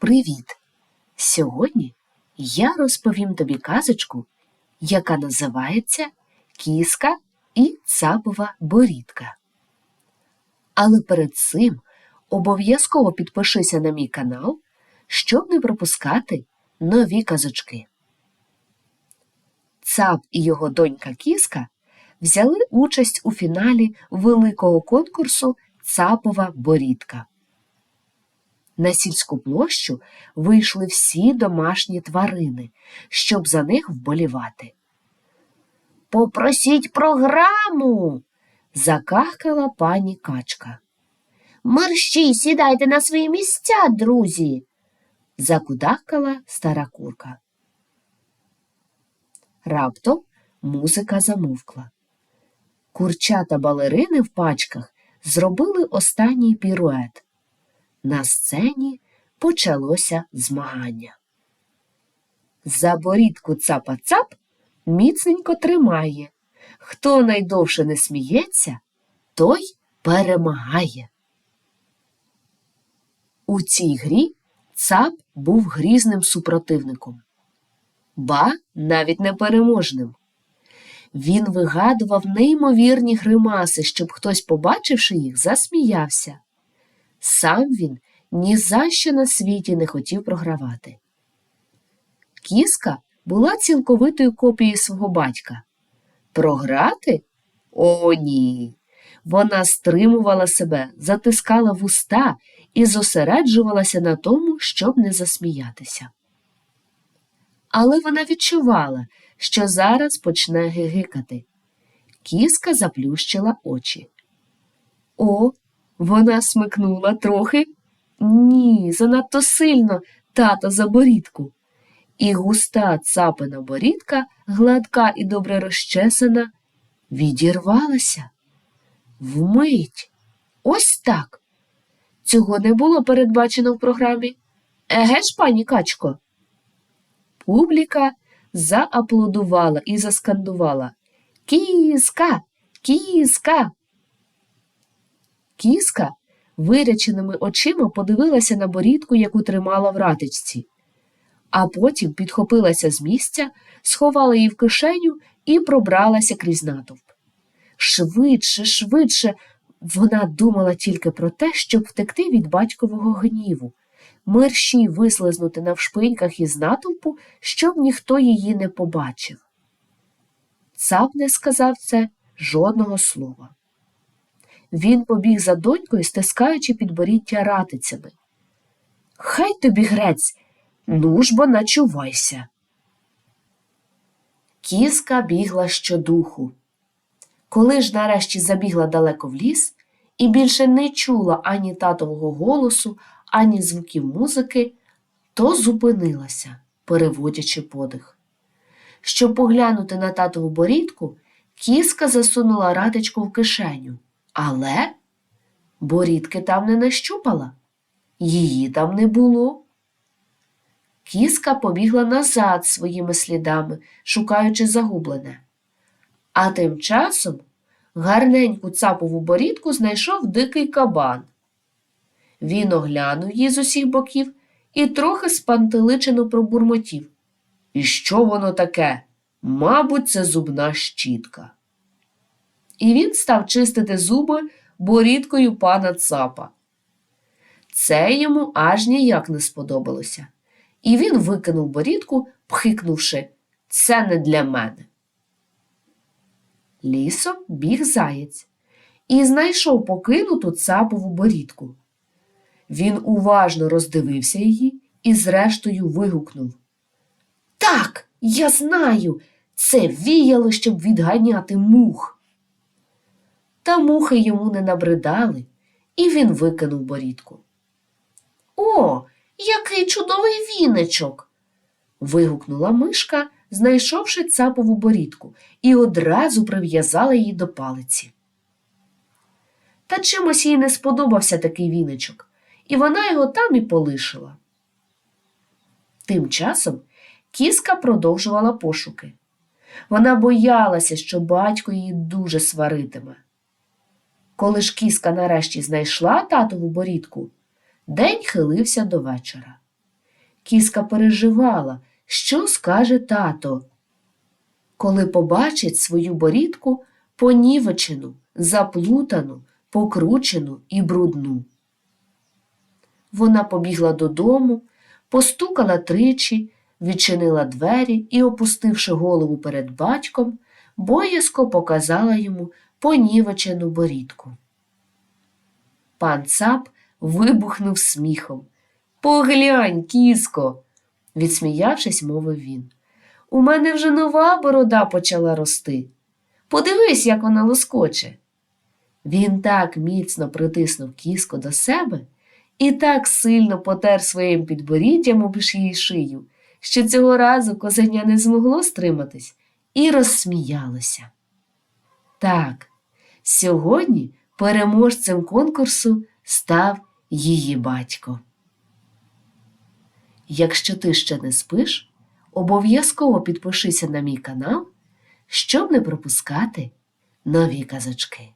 Привіт! Сьогодні я розповім тобі казочку, яка називається Кіска і цапова борідка. Але перед цим обов'язково підпишися на мій канал, щоб не пропускати нові казочки. Цап і його донька Кіска взяли участь у фіналі великого конкурсу Цапова борідка. На сільську площу вийшли всі домашні тварини, щоб за них вболівати. Попросіть програму. закахкала пані качка. Мерщій, сідайте на свої місця, друзі. закудахкала стара курка. Раптом музика замовкла. Курчата балерини в пачках зробили останній пірует. На сцені почалося змагання. За борідку цапа-цап міцненько тримає. Хто найдовше не сміється, той перемагає. У цій грі цап був грізним супротивником, ба навіть непереможним. Він вигадував неймовірні гримаси, щоб хтось, побачивши їх, засміявся. Сам він ні за що на світі не хотів програвати. Кіска була цілковитою копією свого батька. Програти? О, ні. Вона стримувала себе, затискала вуста і зосереджувалася на тому, щоб не засміятися. Але вона відчувала, що зараз почне гигикати. Кіска заплющила очі. О, вона смикнула трохи. Ні, занадто сильно тата за борідку. І густа цапина борідка, гладка і добре розчесана, відірвалася. Вмить. Ось так. Цього не було передбачено в програмі. Еге ж, пані качко. Публіка зааплодувала і заскандувала Кіска, кіска. Кіска виряченими очима подивилася на борідку, яку тримала в ратичці, а потім підхопилася з місця, сховала її в кишеню і пробралася крізь натовп. Швидше, швидше, вона думала тільки про те, щоб втекти від батькового гніву, мерщій вислизнути навшпиньках із натовпу, щоб ніхто її не побачив. Цап не сказав це жодного слова. Він побіг за донькою, стискаючи підборіддя ратицями. Хай тобі грець, ну ж бо начувайся. Кіска бігла щодуху. Коли ж нарешті забігла далеко в ліс і більше не чула ані татового голосу, ані звуків музики, то зупинилася, переводячи подих. Щоб поглянути на татову борідку, кіска засунула ратичку в кишеню. Але борідки там не нащупала, її там не було. Кіска побігла назад своїми слідами, шукаючи загублене. А тим часом гарненьку цапову борідку знайшов дикий кабан. Він оглянув її з усіх боків і трохи спантеличено пробурмотів. І що воно таке? Мабуть, це зубна щітка і він став чистити зуби борідкою пана цапа. Це йому аж ніяк не сподобалося, і він викинув борідку, пхикнувши це не для мене. Лісом біг заєць і знайшов покинуту цапову борідку. Він уважно роздивився її і, зрештою, вигукнув Так, я знаю, це віяло, щоб відганяти мух та мухи йому не набридали, і він викинув борідку. О, який чудовий віничок. вигукнула мишка, знайшовши цапову борідку, і одразу прив'язала її до палиці. Та чимось їй не сподобався такий віничок, і вона його там і полишила. Тим часом кіска продовжувала пошуки. Вона боялася, що батько її дуже сваритиме. Коли ж кіска нарешті знайшла татову борідку, день хилився до вечора. кіска переживала, що скаже тато, коли побачить свою борідку понівечену, заплутану, покручену і брудну. Вона побігла додому, постукала тричі, відчинила двері і, опустивши голову перед батьком, боязко показала йому понівечену борідку. Пан цап вибухнув сміхом. Поглянь, кіско, відсміявшись, мовив він. У мене вже нова борода почала рости. Подивись, як вона лоскоче. Він так міцно притиснув кіско до себе і так сильно потер своїм підборіддям об її шию, що цього разу козеня не змогло стриматись і розсміялося. Так, сьогодні переможцем конкурсу став її батько. Якщо ти ще не спиш, обов'язково підпишися на мій канал, щоб не пропускати нові казочки.